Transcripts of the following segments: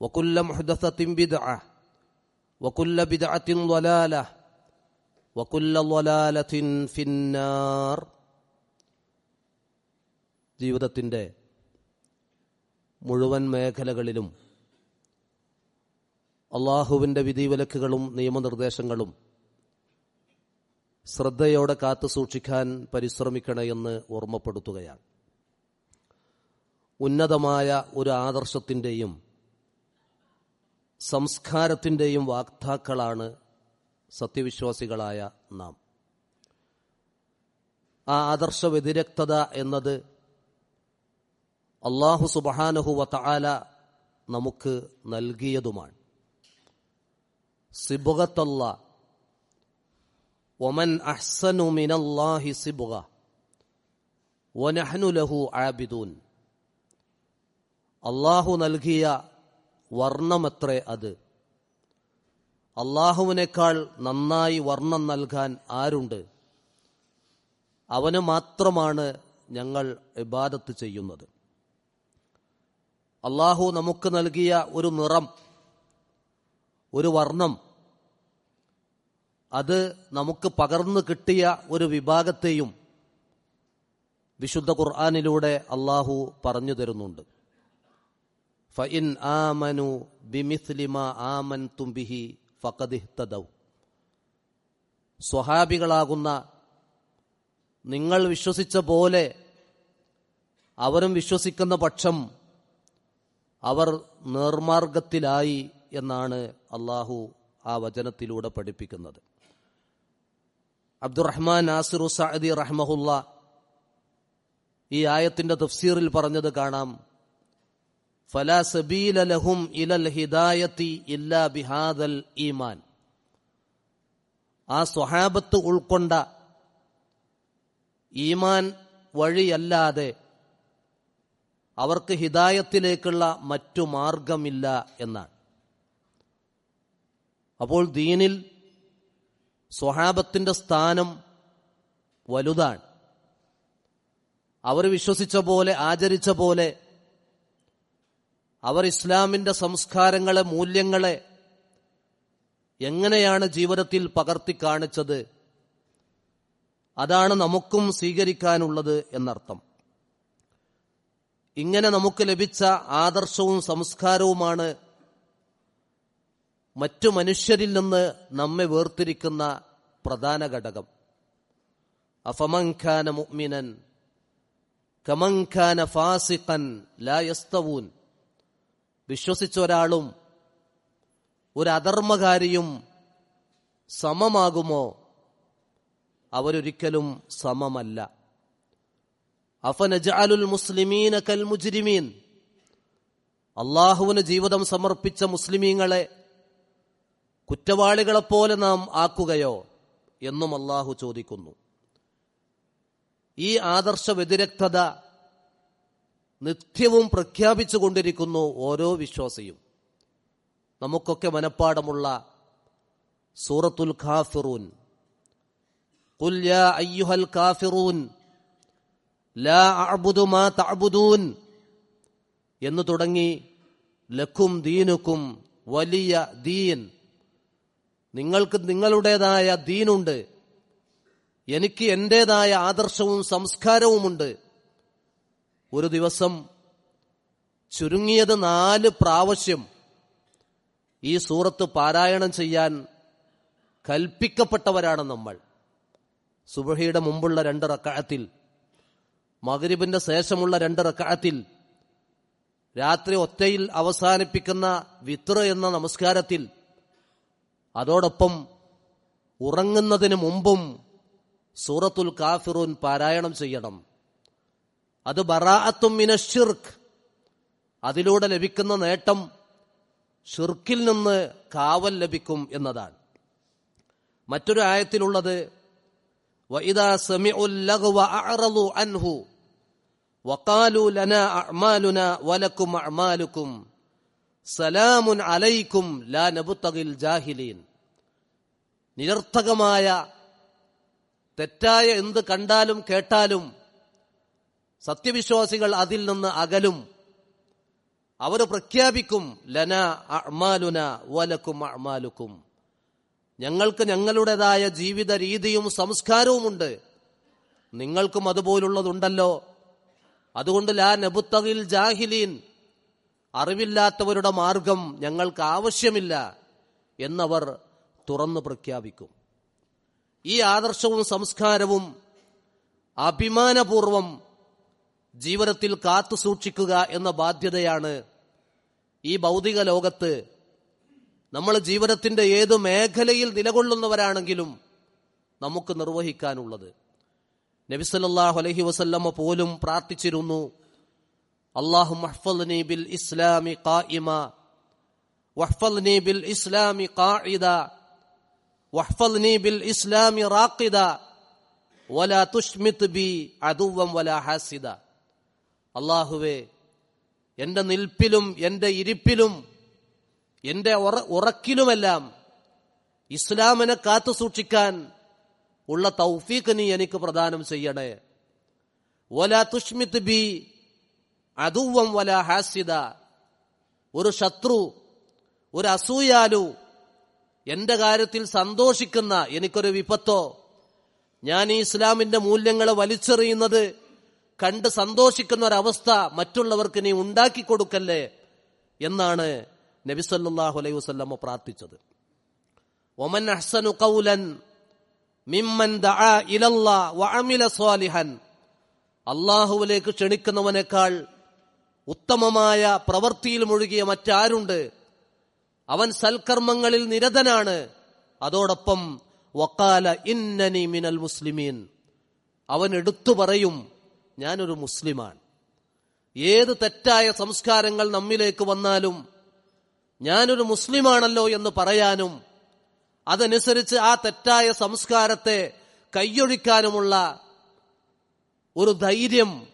وكل محدثة بدعة وكل بدعة ضلالة وكل ضلالة في النار ജീവിതത്തിൻ്റെ മുഴുവൻ മേഖലകളിലും അള്ളാഹുവിൻ്റെ വിധിവിലക്കുകളും നിയമനിർദ്ദേശങ്ങളും ശ്രദ്ധയോടെ കാത്തു സൂക്ഷിക്കാൻ പരിശ്രമിക്കണമെന്ന് ഓർമ്മപ്പെടുത്തുകയാണ് ഉന്നതമായ ഒരു ആദർശത്തിൻ്റെയും സംസ്കാരത്തിന്റെയും വാക്താക്കളാണ് സത്യവിശ്വാസികളായ നാം. ആ ആദർശ വ്യതിരക്തത എന്നത് അള്ളാഹു സുബഹാനഹു വതആല നമുക്ക് നൽകിയതുമാണ്. സിബുഗത്തല്ല ഒമൻ അഹ്സനു മിനല്ലാഹി സിബുഗ വനഹ്നു ലഹു ആബിദൂൻ. അള്ളാഹു നൽകിയ വർണമത്രേ അത്. അള്ളാഹുവിനേക്കാൾ നന്നായി വർണം നൽകാൻ ആരുണ്ട്? അവന് മാത്രമാണ് ഞങ്ങൾ ഇബാദത്ത് ചെയ്യുന്നത്. അള്ളാഹു നമുക്ക് നൽകിയ ഒരു നിറം ഒരു വർണം അത് നമുക്ക് പകർന്നു കിട്ടിയ ഒരു വിഭാഗത്തെയും വിശുദ്ധ ഖുർആാനിലൂടെ അള്ളാഹു പറഞ്ഞു തരുന്നുണ്ട്. ഫഇൻ ആമനു ബിമിസ്ലിമ ആമൻ തുംബിഹി ഫഖദിഹ്തദൗ സ്വഹാബികളാകുന്ന നിങ്ങൾ വിശ്വസിച്ച പോലെ അവരും വിശ്വസിക്കുന്ന പക്ഷം അവർ നേർമാർഗത്തിലായി എന്നാണ് അള്ളാഹു ആ വചനത്തിലൂടെ പഠിപ്പിക്കുന്നത്. അബ്ദുറഹ്മാൻ നാസിറു സഅദി റഹ്മഹുല്ല ഈ ആയത്തിന്റെ തഫ്സീറിൽ പറഞ്ഞത് കാണാം. ഫലാ സബീല ലഹും ഇലൽ ഹിദായത്തി ഇല്ലാ ബിഹാദൽ ഈമാൻ. ആ സ്വഹാബത്ത് ഉൾക്കൊണ്ട ഈമാൻ വഴിയല്ലാതെ അവർക്ക് ഹിദായത്തിലേക്കുള്ള മറ്റു മാർഗമില്ല എന്നാണ്. അപ്പോൾ ദീനിൽ സ്വഹാബത്തിന്റെ സ്ഥാനം വലുതാണ്. അവർ വിശ്വസിച്ച പോലെ ആചരിച്ച പോലെ അവർ ഇസ്ലാമിന്റെ സംസ്കാരങ്ങളെ മൂല്യങ്ങളെ എങ്ങനെയാണ് ജീവിതത്തിൽ പകർത്തി കാണിച്ചത്? അതാണ് നമുക്കും സ്വീകരിക്കാനുള്ളത് എന്നർത്ഥം. ഇങ്ങനെ നമുക്ക് ലഭിച്ച ആദർശവും സംസ്കാരവുമാണ് മറ്റു മനുഷ്യരിൽ നിന്ന് നമ്മെ വേർതിരിക്കുന്ന പ്രധാന ഘടകം. അഫമൻഖാന മുഅ്മിനൻ കമൻഖാന ഫാസിഖൻ ലാ യസ്തവൂൻ. വിശ്വസിച്ച ഒരാളും ഒരു അധർമ്മകാരിയും സമമാകുമോ? അവരൊരിക്കലും സമമല്ല. അഫനജാലുൽ മുസ്ലിമീന കൽ മുജ്രിമീൻ. അള്ളാഹുവിന് ജീവിതം സമർപ്പിച്ച മുസ്ലിമീങ്ങളെ കുറ്റവാളികളെപ്പോലെ നാം ആക്കുകയോ എന്നും അള്ളാഹു ചോദിക്കുന്നു. ഈ ആദർശ വ്യതിരക്തത നിത്യവും പ്രഖ്യാപിച്ചുകൊണ്ടിരിക്കുന്നു ഓരോ വിശ്വാസിയും നമുക്കൊക്കെ മനപ്പാടമുള്ള സൂറത്തുൽ ഖാഫിറൂൻ قل يا أيها الكافرون لا أعبد ما تعبدون എന്ന് തുടങ്ങി ലക്കും ദീനുക്കും വലിയ ദീൻ നിങ്ങൾക്ക് നിങ്ങളുടേതായ ദീനുണ്ട് എനിക്ക് എന്റേതായ ആദർശവും സംസ്കാരവുമുണ്ട് ഒരു ദിവസം ചുരുങ്ങിയത് നാല് പ്രാവശ്യം ഈ സൂറത്ത് പാരായണം ചെയ്യാൻ കൽപ്പിക്കപ്പെട്ടവരാണ് നമ്മൾ. സുബഹിയുടെ മുമ്പുള്ള രണ്ട് റക്കാഴത്തിൽ മകരിബിന്റെ ശേഷമുള്ള രണ്ട് റക്കാഴത്തിൽ രാത്രി ഒറ്റയിൽ അവസാനിപ്പിക്കുന്ന വിത്ര എന്ന നമസ്കാരത്തിൽ അതോടൊപ്പം ഉറങ്ങുന്നതിന് മുമ്പും സൂറത്തുൽ കാഫിറൂൻ പാരായണം ചെയ്യണം. അത് ബറാഅത്തും മിനഷിർക്ക് അതിലൂടെ ലഭിക്കുന്ന നേട്ടം ഷിർക്കിൽ നിന്ന് കാവൽ ലഭിക്കും എന്നതാണ് മറ്റൊരു ആയത്തിലുള്ളത് وإذا سمعوا اللغو أعرضوا عنه وقالوا لنا أعمالنا ولكم أعمالكم سلام عليكم لا نبتغي الجاهلين നിരർത്ഥകമായ തെറ്റായ എന്ത് കണ്ടാലും കേട്ടാലും സത്യവിശ്വാസികൾ അതിൽ നിന്ന് അകലും. അവർ പ്രഖ്യാപിക്കും ലന അമാലുന വലക്കും അമാലുക്കും ഞങ്ങൾക്ക് ഞങ്ങളുടേതായ ജീവിത രീതിയും സംസ്കാരവുമുണ്ട് നിങ്ങൾക്കും അതുപോലുള്ളതുണ്ടല്ലോ. അതുകൊണ്ട് ലാ നബുത്തകിൽ ജാഹിലീൻ അറിവില്ലാത്തവരുടെ മാർഗം ഞങ്ങൾക്ക് ആവശ്യമില്ല എന്നവർ തുറന്നു പ്രഖ്യാപിക്കും. ഈ ആദർശവും സംസ്കാരവും അഭിമാനപൂർവം ജീവിതത്തിൽ കാത്തു സൂക്ഷിക്കുക എന്ന ബാധ്യതയാണ് ഈ ഭൗതിക ലോകത്ത് നമ്മൾ ജീവിതത്തിന്റെ ഏത് മേഖലയിൽ നിലകൊള്ളുന്നവരാണെങ്കിലും നമുക്ക് നിർവഹിക്കാനുള്ളത്. നബിസല്ലാഹു അലഹി വസല്ലമ്മ പോലും പ്രാർത്ഥിച്ചിരുന്നു അള്ളാഹു മഹ്ഫൽനി ബിൽ ഇസ്ലാമി ഖായിമ വഹ്ഫൽനി ബിൽ ഇസ്ലാമി കായിദ വഹ്ഫൽനി ബിൽ ഇസ്ലാമി റാഖിദ വലാ തുഷ്മിത് ബി അദുവം വലാ ഹാസിദ. അള്ളാഹുവേ എന്റെ നിൽപ്പിലും എന്റെ ഇരിപ്പിലും എന്റെ ഉറക്കിലുമെല്ലാം ഇസ്ലാമിനെ കാത്തു സൂക്ഷിക്കാൻ ഉള്ള തൗഫീഖ് നീ എനിക്ക് പ്രദാനം ചെയ്യണേ. വല തുഷ്മിത് ബി അതുവം വല ഹാസിദ. ഒരു ശത്രു ഒരു അസൂയാലു എന്റെ കാര്യത്തിൽ സന്തോഷിക്കുന്ന എനിക്കൊരു വിപത്തോ? ഞാൻ ഈ ഇസ്ലാമിന്റെ മൂല്യങ്ങളെ വലിച്ചെറിയുന്നത് കണ്ട് സന്തോഷിക്കുന്ന ഒരവസ്ഥ മറ്റുള്ളവർക്ക് നീ ഉണ്ടാക്കി കൊടുക്കല്ലേ എന്നാണ് നബി സല്ലല്ലാഹു അലൈഹി വസല്ലമ പ്രാർത്ഥിച്ചത്. ഒമൻ അഹ്സനു കൗലൻ മിമ്മൻ സ്വാലിഹൻ അള്ളാഹുവിലേക്ക് ക്ഷണിക്കുന്നവനേക്കാൾ ഉത്തമമായ പ്രവൃത്തിയിൽ മുഴുകിയ മറ്റാരുണ്ട്? അവൻ സൽക്കർമ്മങ്ങളിൽ നിരതനാണ്. അതോടൊപ്പം വക്കാല ഇന്നനി മിനൽ മുസ്ലിമീൻ. അവൻ എടുത്തു പറയും ഞാനൊരു മുസ്ലിമാണ്. ഏത് തെറ്റായ സംസ്കാരങ്ങൾ നമ്മിലേക്ക് വന്നാലും ഞാനൊരു മുസ്ലിമാണല്ലോ എന്ന് പറയാനും അതനുസരിച്ച് ആ തെറ്റായ സംസ്കാരത്തെ കൈയൊഴിക്കാനുമുള്ള ഒരു ധൈര്യം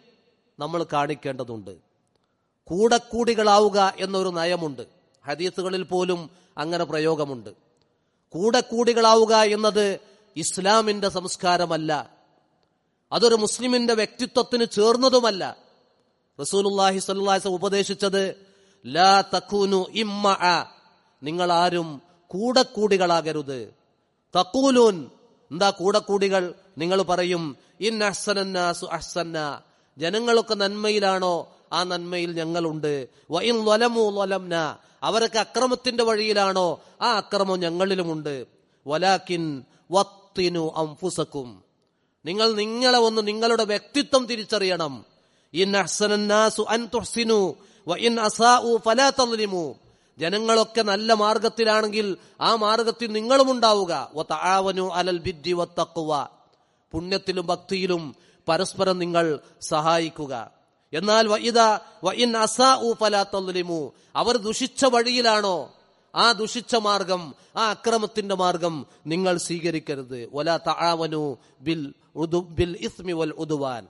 നമ്മൾ കാണിക്കേണ്ടതുണ്ട്. കൂടക്കൂടികളാവുക എന്നൊരു നയമുണ്ട്. ഹദീസുകളിൽ പോലും അങ്ങനെ പ്രയോഗമുണ്ട്. കൂടക്കൂടികളാവുക എന്നത് ഇസ്ലാമിന്റെ സംസ്കാരമല്ല. അതൊരു മുസ്ലിമിന്റെ വ്യക്തിത്വത്തിന് ചേർന്നതുമല്ല. റസൂലുല്ലാഹി സ്വല്ലാസ് ഉപദേശിച്ചത് ലാ തക്കൂനു ഇമ്മ. നിങ്ങൾ ആരും കൂടക്കൂടികളാകരുത്. തക്കൂലൂൻ എന്താ കൂടക്കൂടികൾ? നിങ്ങൾ പറയും ഇൻ അഹ്സനന്നാസു അഹ്സന്ന. ജനങ്ങളൊക്കെ നന്മയിലാണോ? ആ നന്മയിൽ ഞങ്ങളുണ്ട്. അവരൊക്കെ അക്രമത്തിന്റെ വഴിയിലാണോ? ആ അക്രമം ഞങ്ങളിലുമുണ്ട്. വലാക്കിൻ വത്തിനു അംഫുസക്കും. നിങ്ങൾ നിങ്ങളെ ഒന്ന് നിങ്ങളുടെ വ്യക്തിത്വം തിരിച്ചറിയണം. ജനങ്ങളൊക്കെ നല്ല മാർഗത്തിലാണെങ്കിൽ ആ മാർഗത്തിൽ നിങ്ങളും ഉണ്ടാവുക. അലൽ ബിദ്ദി പുണ്യത്തിലും ഭക്തിയിലും പരസ്പരം നിങ്ങൾ സഹായിക്കുക. എന്നാൽ അവർ ദുഷിച്ച വഴിയിലാണോ? ആ ദുഷിച്ച മാർഗം ആ അക്രമത്തിന്റെ മാർഗം നിങ്ങൾ സ്വീകരിക്കരുത്. വലാ തആവനു ബിൽ ബിൽ ഇസ്മി വൽ ഉദുവാൻ.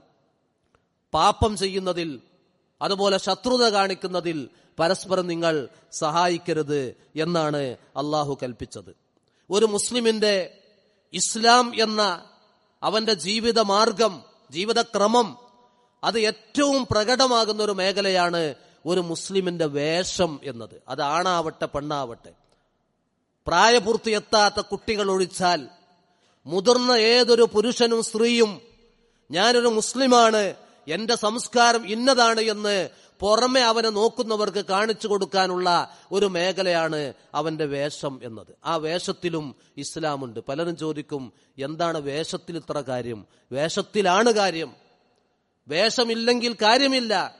പാപം ചെയ്യുന്നതിൽ അതുപോലെ ശത്രുത കാണിക്കുന്നതിൽ പരസ്പരം നിങ്ങൾ സഹായിക്കരുത് എന്നാണ് അള്ളാഹു കൽപ്പിച്ചത്. ഒരു മുസ്ലിമിന്റെ ഇസ്ലാം എന്ന അവന്റെ ജീവിത മാർഗം ജീവിതക്രമം അത് ഏറ്റവും പ്രകടമാകുന്ന ഒരു മേഖലയാണ് ഒരു മുസ്ലിമിന്റെ വേഷം എന്നത്. അത് ആണാവട്ടെ പെണ്ണാവട്ടെ. പ്രായപൂർത്തി എത്താത്ത കുട്ടികൾ ഒഴിച്ചാൽ മുതിർന്ന ഏതൊരു പുരുഷനും സ്ത്രീയും ഞാനൊരു മുസ്ലിമാണ് എന്റെ സംസ്കാരം ഇന്നതാണ് എന്ന് പുറമെ അവനെ നോക്കുന്നവർക്ക് കാണിച്ചു കൊടുക്കാനുള്ള ഒരു മേഖലയാണ് അവന്റെ വേഷം എന്നത്. ആ വേഷത്തിലും ഇസ്ലാമുണ്ട്. പലരും ചോദിക്കും എന്താണ് വേഷത്തിൽ ഇത്ര കാര്യം? വേഷത്തിലാണ് കാര്യം. വേഷമില്ലെങ്കിൽ കാര്യമില്ല.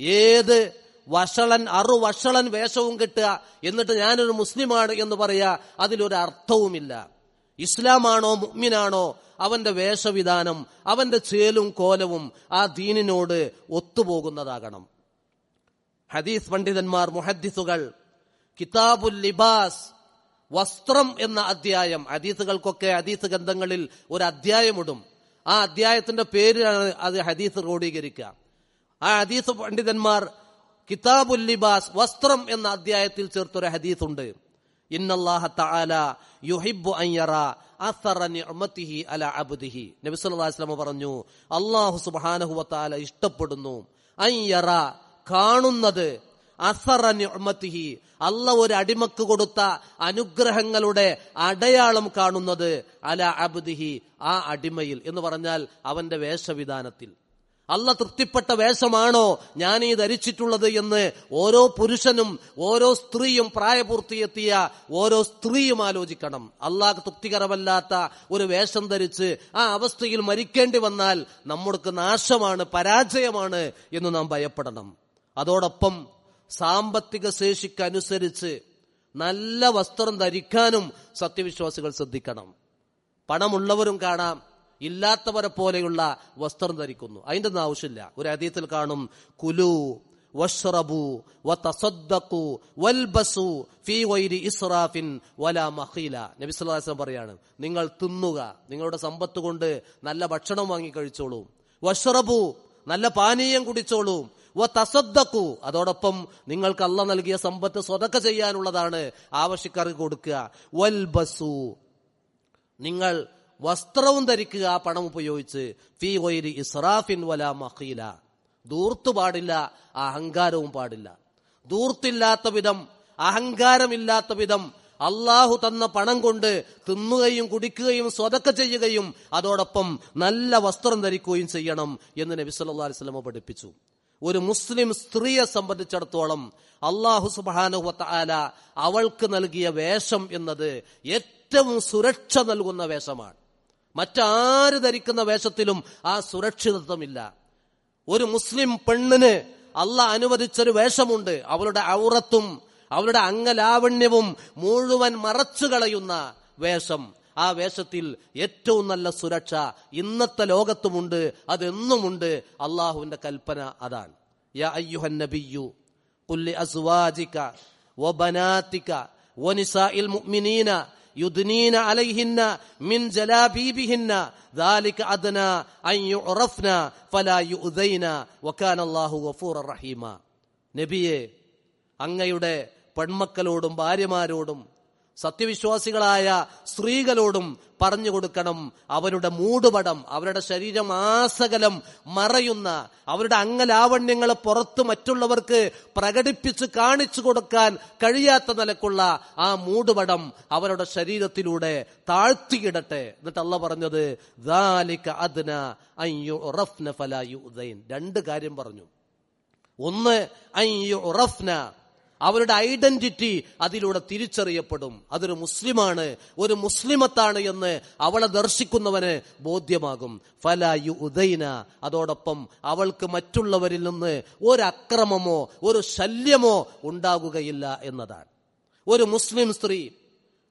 ഏത് വഷളൻ അറു വഷളൻ വേഷവും കിട്ടുക. എന്നിട്ട് ഞാനൊരു മുസ്ലിമാണ് എന്ന് പറയുക അതിലൊരു അർത്ഥവുമില്ല ഇസ്ലാമാണോ മുഗ്മിനാണോ അവന്റെ വേഷവിധാനം അവന്റെ ചേലും കോലവും ആ ദീനിനോട് ഒത്തുപോകുന്നതാകണം. ഹദീസ് പണ്ഡിതന്മാർ മുഹദ്ദിസുകൾ കിതാബുൽ ലിബാസ് വസ്ത്രം എന്ന അധ്യായം ഹദീസുകൾക്കൊക്കെ ഹദീസ് ഗ്രന്ഥങ്ങളിൽ ഒരു അധ്യായമിടും ആ അധ്യായത്തിന്റെ പേരിലാണ് അത് ഹദീസ് ക്രോഡീകരിക്കുക. ആ ഹദീസ് പണ്ഡിതന്മാർ കിതാബുൽ ലിബാസ് വസ്ത്രം എന്ന അധ്യായത്തിൽ ചേർത്തൊരു ഹദീസ് ഉണ്ട് ഇന്നല്ലാഹ തആല യുഹിബ്ബു അസറ അല അബ്ദിഹി. നബി സല്ലല്ലാഹു അലൈഹി വസല്ലം പറഞ്ഞു അല്ലാഹു സുബ്ഹാനഹു വ തആല ഇഷ്ടപ്പെടുന്നു. അൻ കാണുന്നത് അസറ അല്ല ഒരു അടിമക്ക് കൊടുത്ത അനുഗ്രഹങ്ങളുടെ അടയാളം കാണുന്നത് അല അബ്ദിഹി ആ അടിമയിൽ. എന്ന് പറഞ്ഞാൽ അവന്റെ വേഷവിധാനത്തിൽ. അല്ല തൃപ്തിപ്പെട്ട വേഷമാണോ ഞാൻ ഈ ധരിച്ചിട്ടുള്ളത് എന്ന് ഓരോ പുരുഷനും ഓരോ സ്ത്രീയും പ്രായപൂർത്തിയെത്തിയ ഓരോ സ്ത്രീയും ആലോചിക്കണം. അള്ളാഹ് തൃപ്തികരമല്ലാത്ത ഒരു വേഷം ധരിച്ച് ആ അവസ്ഥയിൽ മരിക്കേണ്ടി വന്നാൽ നമ്മൾക്ക് നാശമാണ് പരാജയമാണ് എന്ന് നാം ഭയപ്പെടണം. അതോടൊപ്പം സാമ്പത്തിക ശേഷിക്കനുസരിച്ച് നല്ല വസ്ത്രം ധരിക്കാനും സത്യവിശ്വാസികൾ ശ്രദ്ധിക്കണം. പണമുള്ളവരും കാണാം. ഇല്ലാത്തവരെ പോലെയുള്ള വസ്ത്രം ധരിക്കുന്നു. അതിന്റെ ഒന്നും ആവശ്യമില്ല. ഒരു അതീത്തിൽ കാണും കുലു വഷ്റബു വതസദ്ദഖു വൽബസു ഫീ വൈരി ഇസ്റാഫിൻ വലാ മഖീല. നബി സല്ലല്ലാഹു അലൈഹി വസല്ലം പറയാണ് നിങ്ങൾ തിന്നുക. നിങ്ങളുടെ സമ്പത്ത് കൊണ്ട് നല്ല ഭക്ഷണം വാങ്ങി കഴിച്ചോളൂ. വഷ്റബു നല്ല പാനീയം കുടിച്ചോളൂ. തസദ്ദക്കു അതോടൊപ്പം നിങ്ങൾക്ക് അല്ല നൽകിയ സമ്പത്ത് സ്വതക്ക ചെയ്യാനുള്ളതാണ് ആവശ്യക്കാർക്ക് കൊടുക്കുക. വൽബസു. നിങ്ങൾ വസ്ത്രവും ധരിക്കുക പണം ഉപയോഗിച്ച് ഫീ വൈരി ഇസ്രാഫിൻ വല മഖീല. ദൂർത്തു പാടില്ല അഹങ്കാരവും പാടില്ല. ദൂർത്തില്ലാത്ത വിധം അഹങ്കാരമില്ലാത്ത വിധം അള്ളാഹു തന്ന പണം കൊണ്ട് തിന്നുകയും കുടിക്കുകയും സ്വതക്ക ചെയ്യുകയും അതോടൊപ്പം നല്ല വസ്ത്രം ധരിക്കുകയും ചെയ്യണം എന്ന് നബി സല്ലാ അലൈഹി വസല്ലം പഠിപ്പിച്ചു. ഒരു മുസ്ലിം സ്ത്രീയെ സംബന്ധിച്ചിടത്തോളം അള്ളാഹു സുബാനുഹ ആല അവൾക്ക് നൽകിയ വേഷം എന്നത് ഏറ്റവും സുരക്ഷ നൽകുന്ന വേഷമാണ്. മറ്റാര് ധരിക്കുന്ന വേഷത്തിലും ആ സുരക്ഷിതത്വമില്ല. ഒരു മുസ്ലിം പെണ്ണിന് അല്ല അനുവദിച്ചൊരു വേഷമുണ്ട്. അവളുടെ ഔറത്തും അവളുടെ അംഗലാവണ്യവും മുഴുവൻ മറച്ചു കളയുന്ന വേഷം. ആ വേഷത്തിൽ ഏറ്റവും നല്ല സുരക്ഷ ഇന്നത്തെ ലോകത്തുമുണ്ട് അതെന്നുമുണ്ട് അള്ളാഹുവിന്റെ കൽപ്പന അതാണ്. യാ അയ്യുഹൻ മുഅ്മിനീന യുദ്നീന അലൈഹിന്ന മിൻ ജലാബീബിഹിന്ന ذلك أدنى أن يعرفن فلا يؤذين وكان الله غفورا رحيما നബിയെ അങ്ങയുടെ പെൺമക്കളോടും ഭാര്യമാരോടും സത്യവിശ്വാസികളായ സ്ത്രീകളോടും പറഞ്ഞു കൊടുക്കണം. അവരുടെ മൂടുപടം അവരുടെ ശരീരം ആസകലം മറയുന്ന അവരുടെ അംഗലാവണ്യങ്ങൾ പുറത്ത് മറ്റുള്ളവർക്ക് പ്രകടിപ്പിച്ച് കാണിച്ചു കൊടുക്കാൻ കഴിയാത്ത നിലക്കുള്ള ആ മൂടുപടം അവരുടെ ശരീരത്തിലൂടെ താഴ്ത്തിയിടട്ടെ. എന്നിട്ട് അല്ല പറഞ്ഞത് രണ്ട് കാര്യം പറഞ്ഞു. ഒന്ന് അവരുടെ ഐഡന്റിറ്റി അതിലൂടെ തിരിച്ചറിയപ്പെടും. അതൊരു മുസ്ലിമാണ്. ഒരു മുസ്ലിമത്താണ് എന്ന് അവളെ ദർശിക്കുന്നവന് ബോധ്യമാകും. ഫല യു ഉദൈന അതോടൊപ്പം അവൾക്ക് മറ്റുള്ളവരിൽ നിന്ന് ഒരു അക്രമമോ ഒരു ശല്യമോ ഉണ്ടാകുകയില്ല എന്നതാണ്. ഒരു മുസ്ലിം സ്ത്രീ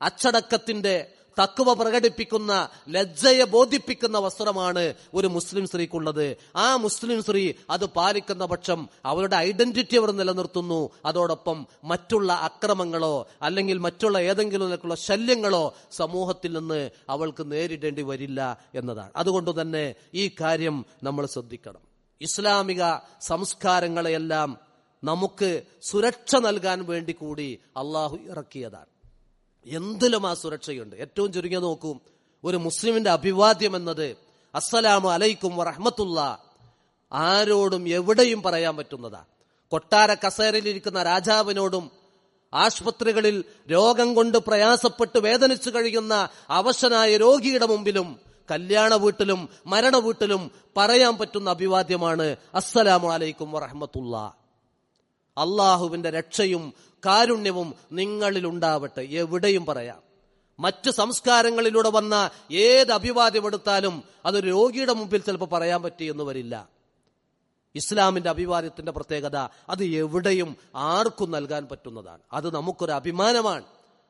അച്ചടക്കത്തിന്റെ തക്കുവ പ്രകടിപ്പിക്കുന്ന ലജ്ജയെ ബോധിപ്പിക്കുന്ന വസ്ത്രമാണ് ഒരു മുസ്ലിം സ്ത്രീക്കുള്ളത്. ആ മുസ്ലിം സ്ത്രീ അത് പാലിക്കുന്ന പക്ഷം അവരുടെ ഐഡന്റിറ്റി അവർ നിലനിർത്തുന്നു. അതോടൊപ്പം മറ്റുള്ള അക്രമങ്ങളോ അല്ലെങ്കിൽ മറ്റുള്ള ഏതെങ്കിലും നിലക്കുള്ള ശല്യങ്ങളോ സമൂഹത്തിൽ നിന്ന് അവൾക്ക് നേരിടേണ്ടി വരില്ല എന്നതാണ്. അതുകൊണ്ട് തന്നെ ഈ കാര്യം നമ്മൾ ശ്രദ്ധിക്കണം. ഇസ്ലാമിക സംസ്കാരങ്ങളെയെല്ലാം നമുക്ക് സുരക്ഷ നൽകാൻ വേണ്ടി കൂടി അള്ളാഹു ഇറക്കിയതാണ്. എന്തിലും ആ സുരക്ഷയുണ്ട്. ഏറ്റവും ചുരുങ്ങിയ നോക്കൂ ഒരു മുസ്ലിമിന്റെ അഭിവാദ്യം എന്നത് അസ്സലാമു അലൈക്കും വറഹമത്തുള്ള. ആരോടും എവിടെയും പറയാൻ പറ്റുന്നതാ. കൊട്ടാര കസേരയിലിരിക്കുന്ന രാജാവിനോടും ആശുപത്രികളിൽ രോഗം കൊണ്ട് പ്രയാസപ്പെട്ട് വേദനിച്ചു കഴിയുന്ന അവശനായ രോഗിയുടെ മുമ്പിലും കല്യാണ വീട്ടിലും മരണ വീട്ടിലും പറയാൻ പറ്റുന്ന അഭിവാദ്യമാണ് അസ്സലാമു അലൈക്കും വറഹമത്തുള്ള. അള്ളാഹുവിന്റെ രക്ഷയും കാരുണ്യവും നിങ്ങളിൽ ഉണ്ടാവട്ടെ എവിടെയും പറയാം. മറ്റ് സംസ്കാരങ്ങളിലൂടെ വന്ന ഏത് അഭിവാദ്യം എടുത്താലും അത് രോഗിയുടെ മുമ്പിൽ ചിലപ്പോൾ പറയാൻ പറ്റിയെന്ന് വരില്ല ഇസ്ലാമിന്റെ അഭിവാദ്യത്തിന്റെ പ്രത്യേകത അത് എവിടെയും ആർക്കും നൽകാൻ പറ്റുന്നതാണ്. അത് നമുക്കൊരു അഭിമാനമാണ്.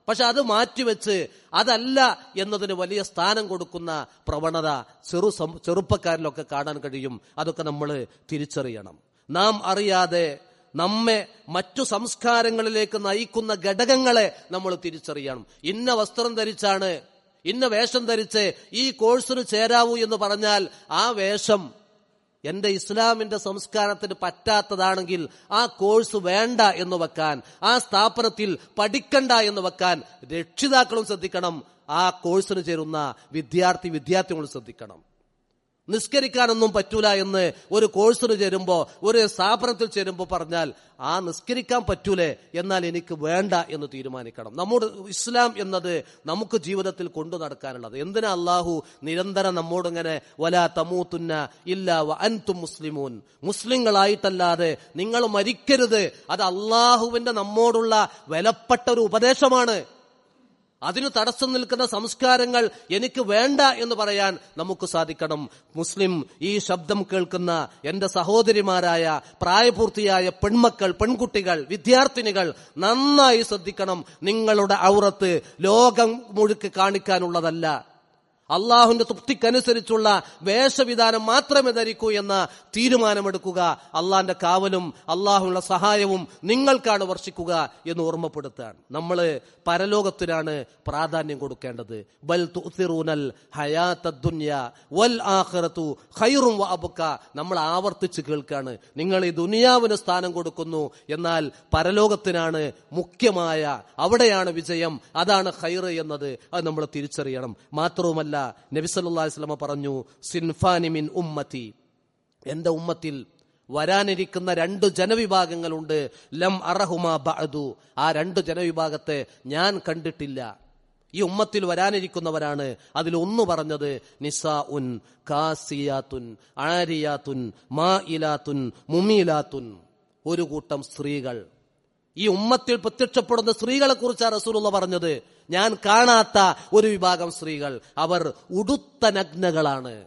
പക്ഷെ അത് മാറ്റിവെച്ച് അതല്ല എന്നതിന് വലിയ സ്ഥാനം കൊടുക്കുന്ന പ്രവണത ചെറു ചെറുപ്പക്കാരിലൊക്കെ കാണാൻ കഴിയും. അതൊക്കെ നമ്മൾ തിരിച്ചറിയണം. നാം അറിയാതെ നമ്മെ മറ്റു സംസ്കാരങ്ങളിലേക്ക് നയിക്കുന്ന ഘടകങ്ങളെ നമ്മൾ തിരിച്ചറിയണം. ഇന്ന വസ്ത്രം ധരിച്ചാണ് ഇന്ന വേഷം ധരിച്ച് ഈ കോഴ്സിന് ചേരാവൂ എന്ന് പറഞ്ഞാൽ ആ വേഷം എന്റെ ഇസ്ലാമിന്റെ സംസ്കാരത്തിന് പറ്റാത്തതാണെങ്കിൽ ആ കോഴ്സ് വേണ്ട എന്ന് വെക്കാൻ ആ സ്ഥാപനത്തിൽ പഠിക്കണ്ട എന്ന് വെക്കാൻ രക്ഷിതാക്കളും ശ്രദ്ധിക്കണം ആ കോഴ്സിന് ചേരുന്ന വിദ്യാർത്ഥി വിദ്യാർത്ഥികളും ശ്രദ്ധിക്കണം. നിസ്കരിക്കാനൊന്നും പറ്റൂല എന്ന് ഒരു കോഴ്സിന് ചേരുമ്പോൾ ഒരു സ്ഥാപനത്തിൽ ചേരുമ്പോൾ പറഞ്ഞാൽ ആ നിസ്കരിക്കാൻ പറ്റൂലേ എന്നാൽ എനിക്ക് വേണ്ട എന്ന് തീരുമാനിക്കണം. നമ്മുടെ ഇസ്ലാം എന്നത് നമുക്ക് ജീവിതത്തിൽ കൊണ്ടു നടക്കാനുള്ളത്. എന്തിനാ അള്ളാഹു നിരന്തരം നമ്മോടിങ്ങനെ വലാ തമൂത്തുന്ന ഇല്ല അൻതും മുസ്ലിമൂൻ. മുസ്ലിങ്ങളായിട്ടല്ലാതെ നിങ്ങൾ മരിക്കരുത്. അത് അള്ളാഹുവിന്റെ നമ്മോടുള്ള വിലപ്പെട്ട ഒരു ഉപദേശമാണ്. അതിന് തടസ്സം നിൽക്കുന്ന സംസ്കാരങ്ങൾ എനിക്ക് വേണ്ട എന്ന് പറയാൻ നമുക്ക് സാധിക്കണം. മുസ്ലിം ഈ ശബ്ദം കേൾക്കുന്ന എന്റെ സഹോദരിമാരായ പ്രായപൂർത്തിയായ പെൺമക്കൾ പെൺകുട്ടികൾ വിദ്യാർത്ഥിനികൾ നന്നായി ശ്രദ്ധിക്കണം. നിങ്ങളുടെ ഔറത്ത് ലോകം മുഴുക്ക് കാണിക്കാനുള്ളതല്ല. അള്ളാഹുവിന്റെ തൃപ്തിക്കനുസരിച്ചുള്ള വേഷവിധാനം മാത്രമേ ധരിക്കൂ എന്ന തീരുമാനമെടുക്കുക. അള്ളാഹിന്റെ കാവലും അള്ളാഹുള്ള സഹായവും നിങ്ങൾക്കാണ് വർഷിക്കുക എന്ന് ഓർമ്മപ്പെടുത്താണ് നമ്മൾ പരലോകത്തിനാണ് പ്രാധാന്യം കൊടുക്കേണ്ടത്. ബൽ തുസിറൂനൽ ഹയാത്ത ദുന്യ വൽ ആഖിറത്തു ഖൈറും വഅബക നമ്മൾ ആവർത്തിച്ച് കേൾക്കാണ്. നിങ്ങൾ ഈ ദുനിയാവിന് സ്ഥാനം കൊടുക്കുന്നു. എന്നാൽ പരലോകത്തിനാണ് മുഖ്യമായ അവിടെയാണ് വിജയം. അതാണ് ഖൈറ് എന്നത്. അത് നമ്മൾ തിരിച്ചറിയണം. മാത്രവുമല്ല നബി സല്ലല്ലാഹു അലൈഹി വസല്ലമ പറഞ്ഞു സിൻഫാനി മിൻ ഉമ്മത്തി. എന്റെ ഉമ്മത്തിൽ വരാനിരിക്കുന്ന രണ്ട് ജനവിഭാഗങ്ങളുണ്ട്. ലം അറഹുമാ ബഅദു. ആ രണ്ട് ജനവിഭാഗത്തെ ഞാൻ കണ്ടിട്ടില്ല. ഈ ഉമ്മത്തിൽ വരാനിരിക്കുന്നവരാണ്. അതിൽ ഒന്ന് പറഞ്ഞത് നിസാ ഉൻ കാസിയാത്തുൻ ആരിയാത്തുൻ മാ ഇലാത്തുൻ ഒരു കൂട്ടം സ്ത്രീകൾ. ഈ ഉമ്മത്തിൽ പ്രത്യക്ഷപ്പെടുന്ന സ്ത്രീകളെ കുറിച്ചാണ് റസൂലുള്ള പറഞ്ഞത്. ഞാൻ കാണാത്ത ഒരു വിഭാഗം സ്ത്രീകൾ. അവർ ഉടുത്ത നഗ്നകളാണ്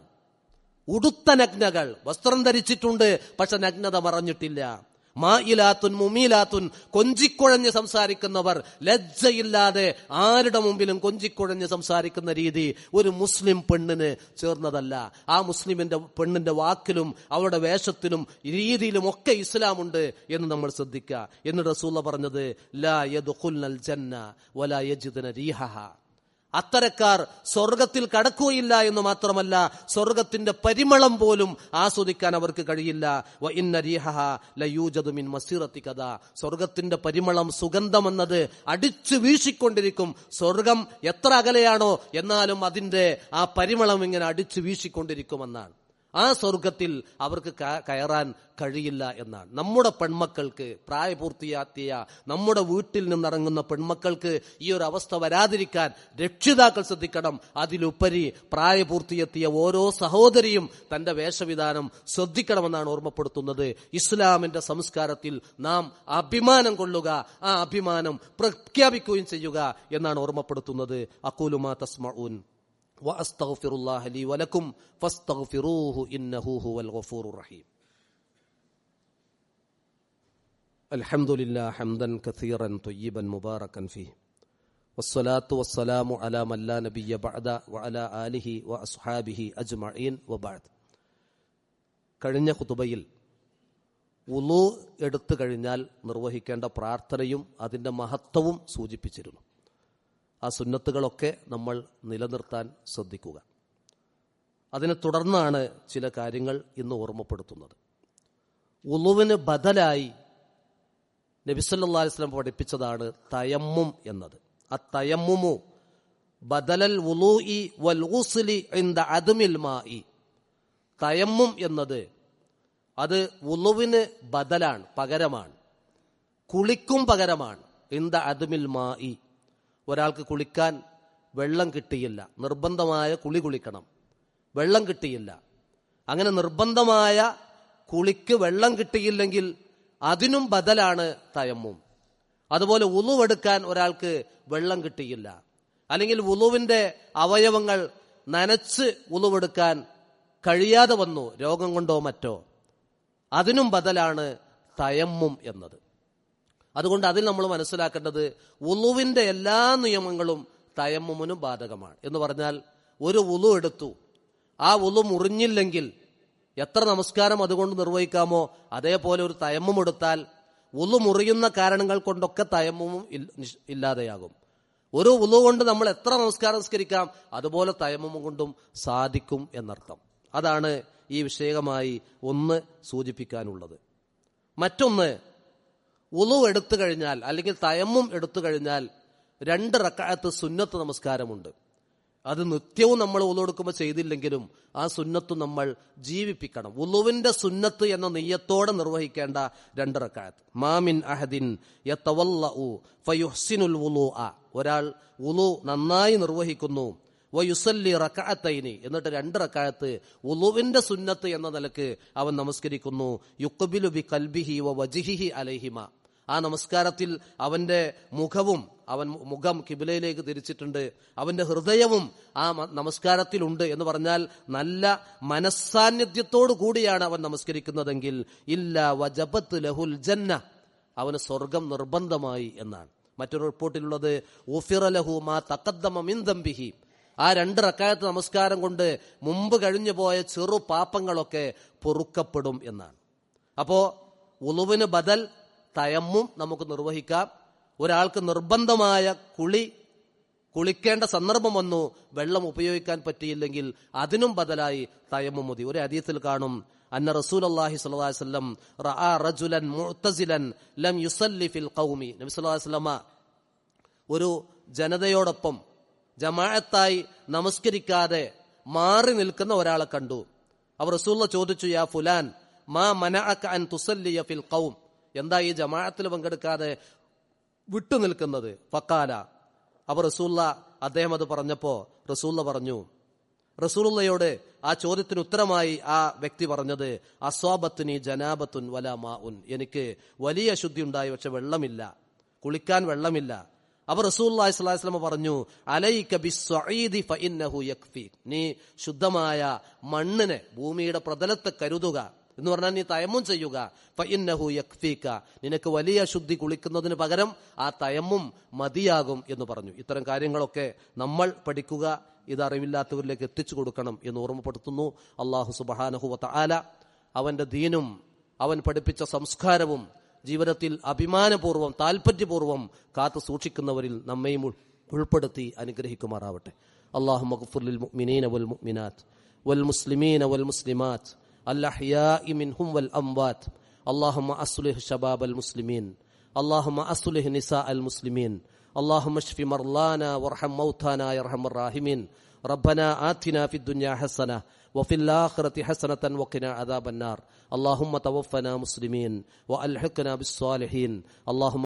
ഉടുത്ത നഗ്നകൾ വസ്ത്രം ധരിച്ചിട്ടുണ്ട് പക്ഷെ നഗ്നത മറഞ്ഞിട്ടില്ല. മായിലാത്തുൻ മുമീലാത്തുൻ കൊഞ്ചിക്കുഴഞ്ഞ് സംസാരിക്കുന്നവർ ലജ്ജയില്ലാതെ ആരുടെ മുമ്പിലും കൊഞ്ചിക്കുഴഞ്ഞ് സംസാരിക്കുന്ന രീതി ഒരു മുസ്ലിം പെണ്ണിന് ചേർന്നതല്ല. ആ മുസ്ലിമിന്റെ പെണ്ണിന്റെ വാക്കിലും അവരുടെ വേഷത്തിലും രീതിയിലും ഒക്കെ ഇസ്ലാമുണ്ട് എന്ന് നമ്മൾ ശ്രദ്ധിക്കുക എന്ന് റസൂള്ള പറഞ്ഞത് ലാ യദ്ഖുൽനൽ ജന്ന വലാ യജിദ്ന റീഹഹ അത്തരക്കാർ സ്വർഗത്തിൽ കടക്കുകയില്ല എന്ന് മാത്രമല്ല സ്വർഗത്തിന്റെ പരിമളം പോലും ആസ്വദിക്കാൻ അവർക്ക് കഴിയില്ല. ലയൂജതുമിൻ മസീറത്തി കഥ സ്വർഗത്തിന്റെ പരിമളം സുഗന്ധമെന്നത് അടിച്ചു വീശിക്കൊണ്ടിരിക്കും. സ്വർഗം എത്ര അകലെയാണോ എന്നാലും അതിന്റെ ആ പരിമളം ഇങ്ങനെ അടിച്ചു വീശിക്കൊണ്ടിരിക്കുമെന്നാണ്. ആ സ്വർഗത്തിൽ അവർക്ക് കയറാൻ കഴിയില്ല എന്നാണ്. നമ്മുടെ പെൺമക്കൾക്ക് പ്രായപൂർത്തിയാക്കിയ നമ്മുടെ വീട്ടിൽ നിന്നിറങ്ങുന്ന പെൺമക്കൾക്ക് ഈ ഒരു അവസ്ഥ വരാതിരിക്കാൻ രക്ഷിതാക്കൾ ശ്രദ്ധിക്കണം. അതിലുപരി പ്രായപൂർത്തിയെത്തിയ ഓരോ സഹോദരിയും തന്റെ വേഷവിധാനം ശ്രദ്ധിക്കണമെന്നാണ് ഓർമ്മപ്പെടുത്തുന്നത്. ഇസ്ലാമിന്റെ സംസ്കാരത്തിൽ നാം അഭിമാനം കൊള്ളുക ആ അഭിമാനം പ്രഖ്യാപിക്കുകയും ചെയ്യുക എന്നാണ് ഓർമ്മപ്പെടുത്തുന്നത്. അക്കൂലുമാ തസ്മഊൻ. واستغفر الله لي ولكم فاستغفروه انه هو الغفور الرحيم الحمد لله حمدا كثيرا طيبا مباركا فيه والصلاة والسلام على من لا نبي بعد وعلى آله وأصحابه أجمعين وبعد കഴിഞ്ഞ കുതുബയിൽ ഉളു എടുത്തു കഴിഞ്ഞാൽ നിർവഹിക്കേണ്ട പ്രാർത്ഥനയും അതിൻ്റെ മഹത്വവും സൂചിപ്പിച്ചിരുന്നു ആ സുന്നത്തുകളൊക്കെ നമ്മൾ നിലനിർത്താൻ ശ്രദ്ധിക്കുക. അതിനെ തുടർന്നാണ് ചില കാര്യങ്ങൾ ഇന്ന് ഓർമ്മപ്പെടുത്തുന്നത്. ഉളുവിന് ബദലായി നബിസല്ലാ പഠിപ്പിച്ചതാണ് തയമ്മും എന്നത്. ആ തയമ്മുമു ബദലൽ ഉലൂഇ വൽ ഊസ്ലി ഇന്ദ അദ്മിൽ മായി തയമ്മും എന്നത് അത് ഉളുവിന് ബദലാണ് പകരമാണ്. കുളിക്കും പകരമാണ്. ഇന്ത അതുമിൽ മായി ഒരാൾക്ക് കുളിക്കാൻ വെള്ളം കിട്ടിയില്ല. നിർബന്ധമായ കുളി കുളിക്കണം. വെള്ളം കിട്ടിയില്ല. അങ്ങനെ നിർബന്ധമായ കുളിക്ക് വെള്ളം കിട്ടിയില്ലെങ്കിൽ അതിനും ബദലാണ് തയമ്മും. അതുപോലെ ഉളുവെടുക്കാൻ ഒരാൾക്ക് വെള്ളം കിട്ടിയില്ല. അല്ലെങ്കിൽ ഉളുവിന്റെ അവയവങ്ങൾ നനച്ച് ഉളുവെടുക്കാൻ കഴിയാതെ വന്നു രോഗം കൊണ്ടോ മറ്റോ. അതിനും ബദലാണ് തയമ്മും എന്നത്. അതുകൊണ്ട് അതിൽ നമ്മൾ മനസ്സിലാക്കേണ്ടത് ഉളുവിന്റെ എല്ലാ നിയമങ്ങളും തയമ്മുമനും ബാധകമാണ്. എന്ന് പറഞ്ഞാൽ ഒരു ഉളു എടുത്തു. ആ ഉളു മുറിഞ്ഞില്ലെങ്കിൽ എത്ര നമസ്കാരം അതുകൊണ്ട് നിർവഹിക്കാമോ? അതേപോലെ ഒരു തയമ്മും എടുത്താൽ ഉളു മുറിയുന്ന കാരണങ്ങൾ കൊണ്ടൊക്കെ തയമ്മും ഇല്ലാതെയാകും. ഒരു ഉളു കൊണ്ട് നമ്മൾ എത്ര നമസ്കാരം നമസ്കരിക്കാം അതുപോലെ തയമ്മും കൊണ്ടും സാധിക്കും എന്നർത്ഥം. അതാണ് ഈ വിഷയകമായി ഒന്ന് സൂചിപ്പിക്കാനുള്ളത്. മറ്റൊന്ന് ഉളു എടുത്തു കഴിഞ്ഞാൽ അല്ലെങ്കിൽ തയമ്മും എടുത്തു കഴിഞ്ഞാൽ രണ്ട് റക്കായത്ത് സുന്നത്ത് നമസ്കാരമുണ്ട്. അത് നിത്യവും നമ്മൾ ഉളു എടുക്കുമ്പോൾ ചെയ്തില്ലെങ്കിലും ആ സുന്നത്ത് നമ്മൾ ജീവിപ്പിക്കണം. ഉളുവിന്റെ സുന്നത്ത് എന്ന നെയ്യത്തോടെ നിർവഹിക്കേണ്ട രണ്ട് റക്കായത്ത് മാമിൻ അഹദിൻ ഒരാൾ ഉളു നന്നായി നിർവഹിക്കുന്നു. വയുസല്ലി റക്കാത്തൈനി എന്നിട്ട് രണ്ട് റക്കായത്ത് ഉളുവിന്റെ സുന്നത്ത് എന്ന നിലയ്ക്ക് അവൻ നമസ്കരിക്കുന്നു. യുക്കുബിലുബി കൽബിഹി വ വജിഹിഹി അലൈഹിമ. ആ നമസ്കാരത്തിൽ അവന്റെ മുഖവും അവൻ മുഖം കിബിലയിലേക്ക് തിരിച്ചിട്ടുണ്ട്. അവന്റെ ഹൃദയവും ആ നമസ്കാരത്തിലുണ്ട് എന്ന് പറഞ്ഞാൽ നല്ല മനസ്സാന്നിധ്യത്തോടു കൂടിയാണ് അവൻ നമസ്കരിക്കുന്നതെങ്കിൽ ഇല്ല വജബത്ത് ലഹുൽ ജന്ന അവന് സ്വർഗം നിർബന്ധമായി എന്നാണ്. മറ്റൊരു റിപ്പോർട്ടിലുള്ളത് ഉഫിറ ലഹു മാ തക്കദ്ദമ മിൻ ദംബിഹി. ആ രണ്ട് റക്കായത്ത് നമസ്കാരം കൊണ്ട് മുമ്പ് കഴിഞ്ഞു പോയ ചെറു പാപ്പങ്ങളൊക്കെ പൊറുക്കപ്പെടും എന്നാണ്. അപ്പോ ഉളുവിന് ബദൽ തയമ്മും നമുക്ക് നിർവഹിക്കാം. ഒരാൾക്ക് നിർബന്ധമായ കുളി കുളിക്കേണ്ട സന്ദർഭം വന്നു വെള്ളം ഉപയോഗിക്കാൻ പറ്റിയില്ലെങ്കിൽ അതിനും ബദലായി തയമ്മും മതി. ഒരു അതീത്തിൽ കാണും അന്ന റസൂൽ അള്ളാഹി സ്വല്ലം റജുലൻ മുഅ്തസിലൻ ലം യുസല്ലി ഫിൽ ഖൗമി. നബി വസല്ലമ ഒരു ജനതയോടൊപ്പം ജമാഅത്തായി നമസ്കരിക്കാതെ മാറി നിൽക്കുന്ന ഒരാളെ കണ്ടു. അവർ റസൂള്ള ചോദിച്ചു യാ ഫുലാൻ മാ മനഅക അൻ തുസല്ലിയ ഫിൽ ഖൗം? എന്താ ഈ ജമാഅത്തിൽ പങ്കെടുക്കാതെ വിട്ടുനിൽക്കുന്നത് ഫക്കാല. അവർ റസൂല്ല അദ്ദേഹം അത് പറഞ്ഞപ്പോ റസൂല്ല പറഞ്ഞു റസൂലുള്ളയോട് ആ ചോദ്യത്തിന് ഉത്തരമായി ആ വ്യക്തി പറഞ്ഞത് അസ്വാബത്തുനി ജനാബത്തുൻ വല മാ ഉൻ എനിക്ക് വലിയ ശുദ്ധി ഉണ്ടായി പക്ഷെ വെള്ളമില്ല. കുളിക്കാൻ വെള്ളമില്ല. അവർ റസൂല്ലാഹി സ്വലാസ്ലമ പറഞ്ഞു അലൈക ബിസ്വഈദി ഫഇന്നഹു യക്ഫി നീ ശുദ്ധമായ മണ്ണിനെ ഭൂമിയുടെ പ്രതലത്തെ കരുതുക. എന്ന് പറഞ്ഞാൽ നീ തയമ്മും ചെയ്യുക. നിനക്ക് വലിയ ശുദ്ധി കുളിക്കുന്നതിന് പകരം ആ തയമ്മും മതിയാകും എന്ന് പറഞ്ഞു. ഇത്തരം കാര്യങ്ങളൊക്കെ നമ്മൾ പഠിക്കുക ഇത് അറിവില്ലാത്തവരിലേക്ക് എത്തിച്ചു കൊടുക്കണം എന്ന് ഓർമ്മപ്പെടുത്തുന്നു. അള്ളാഹു സുബഹാനഹുവ ആല അവന്റെ ദീനും അവൻ പഠിപ്പിച്ച സംസ്കാരവും ജീവിതത്തിൽ അഭിമാനപൂർവം താല്പര്യപൂർവം കാത്തു സൂക്ഷിക്കുന്നവരിൽ നമ്മയും ഉൾപ്പെടുത്തി അനുഗ്രഹിക്കുമാറാവട്ടെ. അള്ളാഹു മുഖഫുലിൻ മുഅ്മിനീന വൽ മുഅ്മിനാത്ത് വൽ മുസ്ലിമീന വൽ മുസ്ലിമാത്ത് الأحياء منهم والأموات. اللهم أصلح شباب المسلمين. اللهم أصلح نساء المسلمين. اللهم اشف مرضانا وارحم موتانا يا أرحم الراحمين. ربنا آتنا في الدنيا حسنة وفي الآخرة حسنة وقنا عذاب النار. اللهم توفنا مسلمين وألحقنا بالصالحين. اللهم